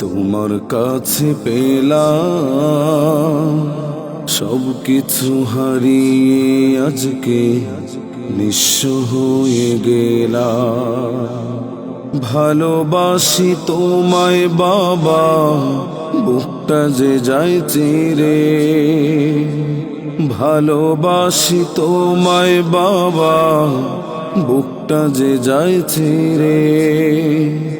তোমার কাছে পেলাম সব কিছু হারিয়ে আজকে নিঃস্ব হয়ে গেলাম। ভালোবাসি তোমায় বাবা, বুকটা যে যায় চিরে। ভালোবাসি তোমায় বাবা, বুকটা যে যায় ছিঁড়ে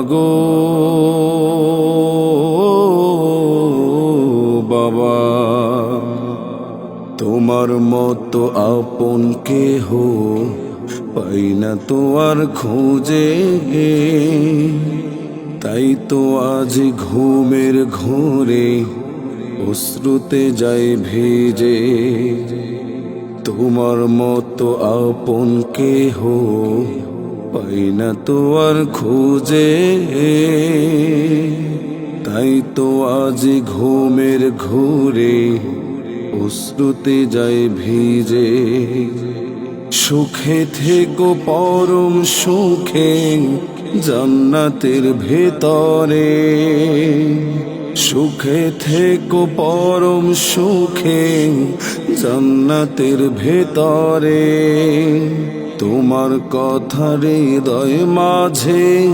বাবা গো বাবা, তোমার মতো আপন কেহ পাই না তো আর খোঁজে। তাই তো আজ ঘুমের ঘোরে অশ্রুতে যায় ভেজে। তোমার মতো আপন কেহ পাই না তো আর খোঁজে। তাই তো আজ ঘুমের ঘোরে অশ্রুতে যায় ভিজে। সুখে থেকো পরম সুখে জান্নাতের ভেতরে। সুখে থেকো পরম সুখে জান্নাতের ভেতরে। তোমার কথা হৃদয় মাঝে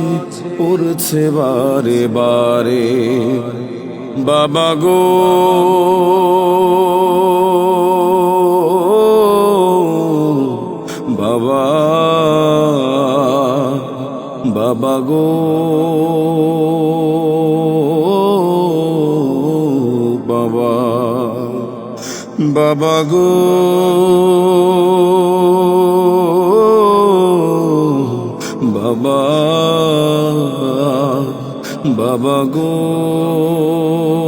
পড়ছে বারে বারে। বাবা গো। বাবা। বাবা গো। বাবা। বাবা গো। বাবা বাবা গো।